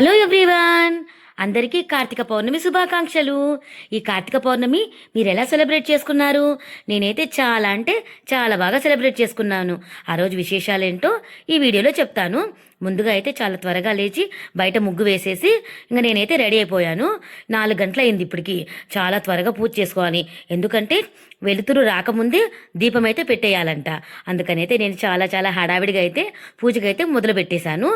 Hello everyone! అందరికీ కార్తీక పౌర్ణమి శుభాకాంక్షలు. ఈ కార్తీక పౌర్ణమి మీరు ఎలా సెలబ్రేట్ చేసుకున్నారు? నేనైతే చాలా అంటే చాలా బాగా సెలబ్రేట్ చేసుకున్నాను. ఆ రోజు విశేషాలేంటో ఈ వీడియోలో చెప్తాను. ముందుగా అయితే చాలా త్వరగా లేచి బయట ముగ్గు వేసేసి ఇంకా నేనైతే రెడీ అయిపోయాను. నాలుగు గంటలు అయింది ఇప్పటికి. చాలా త్వరగా పూజ చేసుకోవాలి. ఎందుకంటే వెలుతురు రాకముందే దీపం అయితే పెట్టేయాలంట. అందుకని అయితే నేను చాలా చాలా హడావిడిగా అయితే పూజకైతే మొదలు పెట్టేశాను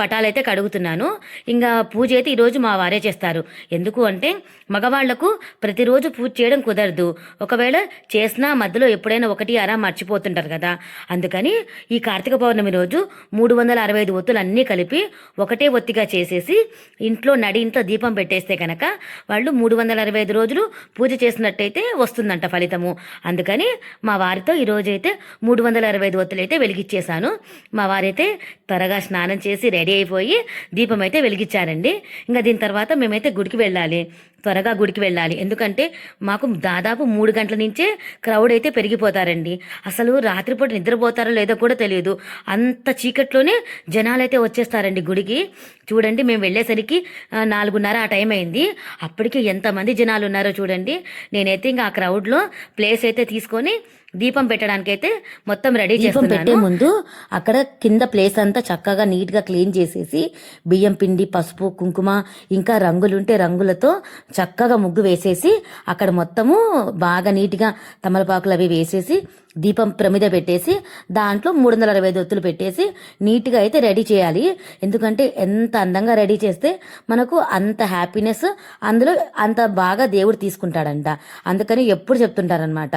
పటాలైతే కడుగుతున్నాను. ఇంకా పూజ అయితే ఈరోజు మా వారే చేస్తారు. ఎందుకు అంటే మగవాళ్ళకు ప్రతిరోజు పూజ చేయడం కుదరదు. ఒకవేళ చేసినా మధ్యలో ఎప్పుడైనా ఒకటి అరా మర్చిపోతుంటారు కదా. అందుకని ఈ కార్తీక పౌర్ణమి రోజు మూడు వందల అరవై ఐదు ఒత్తులు అన్నీ కలిపి ఒకటే ఒత్తిగా చేసేసి ఇంట్లో నడి ఇంట్లో దీపం పెట్టేస్తే కనుక వాళ్ళు మూడు వందల అరవై ఐదు రోజులు పూజ చేసినట్టయితే వస్తుందంట ఫలితము. అందుకని మా వారితో ఈరోజైతే మూడు వందల అరవై ఐదు ఒత్తులు అయితే వెలిగించేశాను మా వారైతే త్వరగా స్నానం చేసి రెడీ అయిపోయి దీపం అయితే వెలిగించారండి. ఇంకా దీని తర్వాత మేమైతే గుడికి వెళ్ళాలి. త్వరగా గుడికి వెళ్ళాలి. ఎందుకంటే మాకు దాదాపు మూడు గంటల నుంచే క్రౌడ్ అయితే పెరిగిపోతారండి. అసలు రాత్రిపూట నిద్రపోతారో లేదో కూడా తెలియదు. అంత చీకట్లోనే జనాలు అయితే వచ్చేస్తారండి గుడికి. చూడండి మేము వెళ్ళేసరికి నాలుగున్నర ఆ టైం అయింది. అప్పటికి ఎంతమంది జనాలు ఉన్నారో చూడండి. నేనైతే ఇంకా ఆ క్రౌడ్లో ప్లేస్ అయితే తీసుకొని దీపం పెట్టడానికైతే మొత్తం రెడీ దీపం పెట్టే ముందు అక్కడ కింద ప్లేస్ అంతా చక్కగా నీట్గా క్లీన్ చేసేసి బియ్యం పిండి పసుపు కుంకుమ ఇంకా రంగులుంటే రంగులతో చక్కగా ముగ్గు వేసేసి అక్కడ మొత్తము బాగా నీట్గా తమలపాకులు అవి వేసేసి దీపం ప్రమిద పెట్టేసి దాంట్లో మూడు వందల అరవై ఐదు పెట్టేసి నీట్గా అయితే రెడీ చేయాలి. ఎందుకంటే ఎంత అందంగా రెడీ చేస్తే మనకు అంత హ్యాపీనెస్ అందులో అంత బాగా దేవుడు తీసుకుంటాడంట. అందుకని ఎప్పుడు చెప్తుంటారనమాట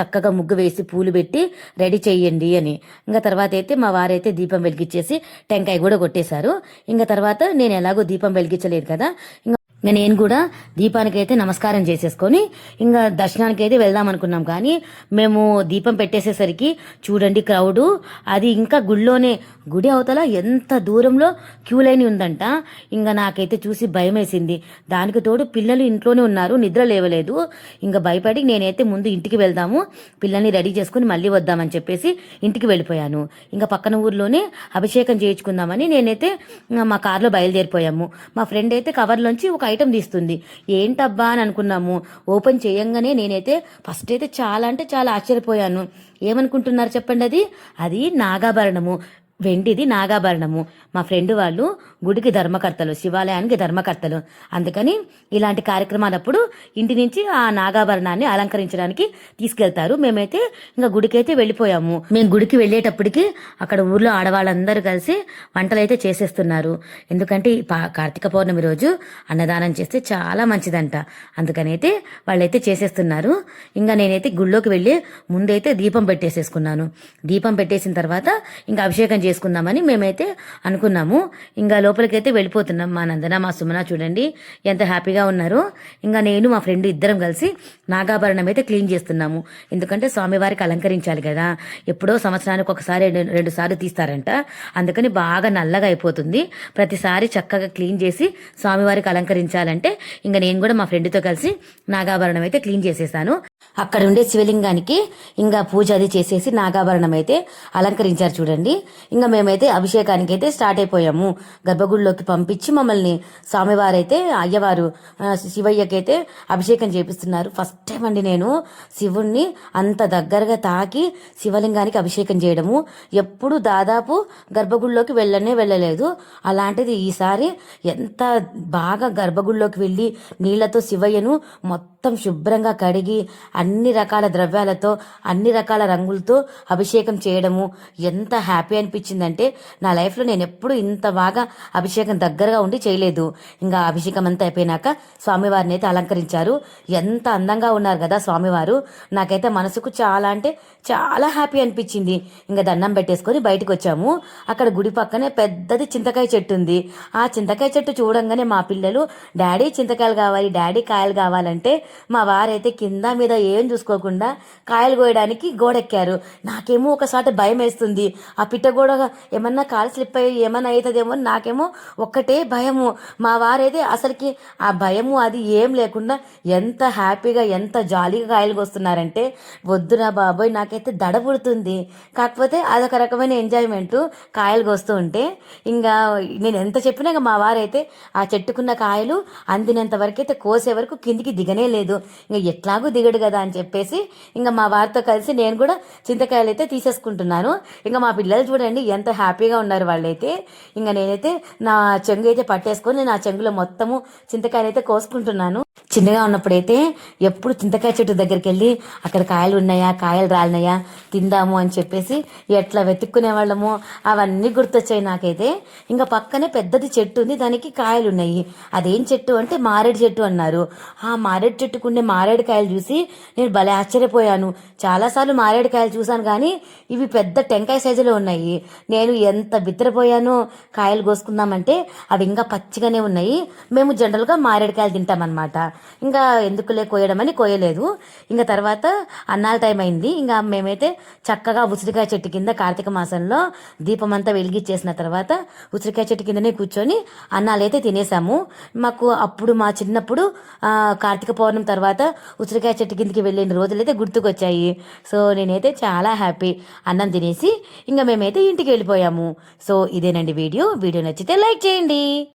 చక్కగా ముగ్గు వేసి పూలు పెట్టి రెడీ చేయండి అని. ఇంకా తర్వాత అయితే మా వారైతే దీపం వెలిగించేసి టెంకాయ కూడా కొట్టేశారు. ఇంకా తర్వాత నేను ఎలాగో దీపం వెలిగించలేదు కదా ఇంకా ఇంకా నేను కూడా దీపానికైతే నమస్కారం చేసేసుకొని ఇంకా దర్శనానికి అయితే వెళ్దాం అనుకున్నాం కానీ మేము దీపం పెట్టేసేసరికి చూడండి క్రౌడు అది ఇంకా గుళ్ళోనే గుడి అవతల ఎంత దూరంలో క్యూ లైన్ ఉందంట. ఇంకా నాకైతే చూసి భయం వేసింది దానికి తోడు పిల్లలు ఇంట్లోనే ఉన్నారు నిద్ర లేవలేదు. ఇంకా భయపడి నేనైతే ముందు ఇంటికి వెళ్దాము పిల్లల్ని రెడీ చేసుకుని మళ్ళీ వద్దామని చెప్పేసి ఇంటికి వెళ్ళిపోయాను. ఇంకా పక్కన ఊర్లోనే అభిషేకం చేయించుకుందామని నేనైతే మా కారులో బయలుదేరిపోయాము. మా ఫ్రెండ్ అయితే కవర్లోంచి ఒక ఐటెం తీస్తుంది. ఏంటబ్బా అని అనుకున్నాము. ఓపెన్ చేయంగానే నేనైతే ఫస్ట్ అయితే చాలా అంటే చాలా ఆశ్చర్యపోయాను. ఏమనుకుంటున్నారు చెప్పండి అది? అది నాగాభరణము. వెండిది నాగాభరణము. మా ఫ్రెండ్ వాళ్ళు గుడికి ధర్మకర్తలు శివాలయానికి ధర్మకర్తలు. అందుకని ఇలాంటి కార్యక్రమాలప్పుడు ఇంటి నుంచి ఆ నాగాభరణాన్ని అలంకరించడానికి తీసుకెళ్తారు. మేమైతే ఇంకా గుడికి అయితే వెళ్ళిపోయాము. మేము గుడికి వెళ్ళేటప్పటికి అక్కడ ఊర్లో ఆడవాళ్ళందరూ కలిసి వంటలు అయితే చేసేస్తున్నారు. ఎందుకంటే పా- కార్తీక పౌర్ణమి రోజు అన్నదానం చేస్తే చాలా మంచిదంట. అందుకనైతే వాళ్ళైతే చేసేస్తున్నారు. ఇంకా నేనైతే గుళ్ళోకి వెళ్ళి ముందైతే దీపం పెట్టేసేసుకున్నాను. దీపం పెట్టేసిన తర్వాత ఇంకా అభిషేకం చేసుకుందామని మేమైతే అనుకున్నాము. ఇంకా లోపలికైతే వెళ్ళిపోతున్నాం మా నందన మా సుమన చూడండి ఎంత హ్యాపీగా ఉన్నారో. ఇంకా నేను మా ఫ్రెండ్ ఇద్దరం కలిసి నాగాభరణం అయితే క్లీన్ చేస్తున్నాము. ఎందుకంటే స్వామివారికి అలంకరించాలి కదా. ఎప్పుడో సంవత్సరానికి ఒకసారి రెండు- రెండు సార్లు తీస్తారంట. అందుకని బాగా నల్లగా అయిపోతుంది. ప్రతిసారి చక్కగా క్లీన్ చేసి స్వామివారికి అలంకరించాలంటే ఇంకా నేను కూడా మా ఫ్రెండ్తో కలిసి నాగాభరణం అయితే క్లీన్ చేసేసాను. అక్కడ ఉండే శివలింగానికి ఇంకా పూజ అది చేసేసి నాగాభరణం అయితే అలంకరించారు చూడండి. ఇంకా మేమైతే అభిషేకానికి అయితే స్టార్ట్ అయిపోయాము. గర్భగుడిలోకి పంపించి మమ్మల్ని స్వామివారైతే అయ్యవారు శివయ్యకైతే అభిషేకం చేపిస్తున్నారు. ఫస్ట్ టైం అండి నేను శివుణ్ణి అంత దగ్గరగా తాకి శివలింగానికి అభిషేకం చేయడము. ఎప్పుడు దాదాపు గర్భగుడిలోకి వెళ్ళనే వెళ్ళలేదు. అలాంటిది ఈసారి ఎంత బాగా గర్భగుడిలోకి వెళ్ళి నీళ్ళతో శివయ్యను మొత్తం శుభ్రంగా కడిగి అన్ని రకాల ద్రవ్యాలతో అన్ని రకాల రంగులతో అభిషేకం చేయడము ఎంత హ్యాపీ అనిపించిందంటే నా లైఫ్లో నేను ఎప్పుడు ఇంత బాగా అభిషేకం దగ్గరగా ఉండి చేయలేదు. ఇంకా అభిషేకం అంతా అయిపోయినాక స్వామివారిని అయితే అలంకరించారు. ఎంత అందంగా ఉన్నారు కదా స్వామివారు. నాకైతే మనసుకు చాలా అంటే చాలా హ్యాపీ అనిపించింది. ఇంకా దండం పెట్టేసుకొని బయటకు వచ్చాము. అక్కడ గుడి పక్కనే పెద్దది చింతకాయ చెట్టు ఉంది. ఆ చింతకాయ చెట్టు చూడంగానే మా పిల్లలు డాడీ చింతకాయలు కావాలి డాడీ కాయలు కావాలంటే మా వారైతే కింద మీద ఏం చూసుకోకుండా కాయలు కోయడానికి గోడెక్కారు. నాకేమో ఒకసారి భయం వేస్తుంది ఆ పిట్ట గోడ ఏమన్నా కాలు స్లిప్ అయ్యి ఏమన్నా అవుతుందేమో నాకేమో ఒక్కటే భయము. మా వారైతే అసలుకి ఆ భయము అది ఏం లేకుండా ఎంత హ్యాపీగా ఎంత జాలీగా కాయలు కోస్తున్నారంటే వద్దురా బాబోయ్ నాకైతే దడ పుడుతుంది. కాకపోతే అదొక రకమైన ఎంజాయ్మెంట్ కాయలు కోస్తూ ఉంటే ఇంకా నేను ఎంత చెప్పినా ఇంకా మా వారైతే ఆ చెట్టుకున్న కాయలు అందినంత వరకు అయితే కోసే వరకు కిందికి దిగనే లేదు. ఇంకా ఎట్లాగూ దిగడు కదా. అని చెప్పేసి ఇంకా మా వారితో కలిసి నేను కూడా చింతకాయలు అయితే తీసేసుకుంటున్నాను. ఇంకా మా పిల్లలు చూడండి ఎంత హ్యాపీగా ఉన్నారు వాళ్ళైతే. ఇంకా నేనైతే నా చెంగు అయితే పట్టేసుకొని నా చెంగులో మొత్తము చింతకాయలు అయితే కోసుకుంటున్నాను. చిన్నగా ఉన్నప్పుడైతే ఎప్పుడు చింతకాయ చెట్టు దగ్గరికి వెళ్ళి అక్కడ కాయలు ఉన్నాయా కాయలు రాలినాయా తిందాము అని చెప్పేసి ఎట్లా వెతుక్కునే వాళ్ళము అవన్నీ గుర్తొచ్చాయి నాకైతే. ఇంకా పక్కనే పెద్దది చెట్టు ఉంది దానికి కాయలు ఉన్నాయి. అదేం చెట్టు అంటే మారేడు చెట్టు అన్నారు. ఆ మారేడు చెట్టుకుండే మారేడు కాయలు చూసి నేను భలే ఆశ్చర్యపోయాను. చాలాసార్లు మారేడుకాయలు చూశాను కానీ ఇవి పెద్ద టెంకాయ సైజులో ఉన్నాయి. నేను ఎంత బిత్తరపోయానో కాయలు కోసుకుందామంటే అవి ఇంకా పచ్చిగానే ఉన్నాయి. మేము జనరల్గా మారేడుకాయలు తింటామన్నమాట. ఇంకా ఎందుకులే కోయడం అని కోయలేదు. ఇంకా తర్వాత అన్నాల టైం అయింది. ఇంకా మేమైతే చక్కగా ఉసిరికాయ చెట్టు కింద కార్తీక మాసంలో దీపం అంతా వెలిగించేసిన తర్వాత ఉసిరికాయ చెట్టు కిందనే కూర్చొని అన్నాలైతే తినేసాము. మాకు అప్పుడు మా చిన్నప్పుడు కార్తీక పౌర్ణమి తర్వాత ఉసిరికాయ చెట్టు కింద కిందకి వెళ్ళిన రోజులైతే గుర్తుకొచ్చాయి. సో నేనైతే చాలా హ్యాపీ. అన్నం తినేసి ఇంకా మేమైతే ఇంటికి వెళ్ళిపోయాము. సో ఇదేనండి వీడియో. వీడియో నచ్చితే లైక్ చేయండి.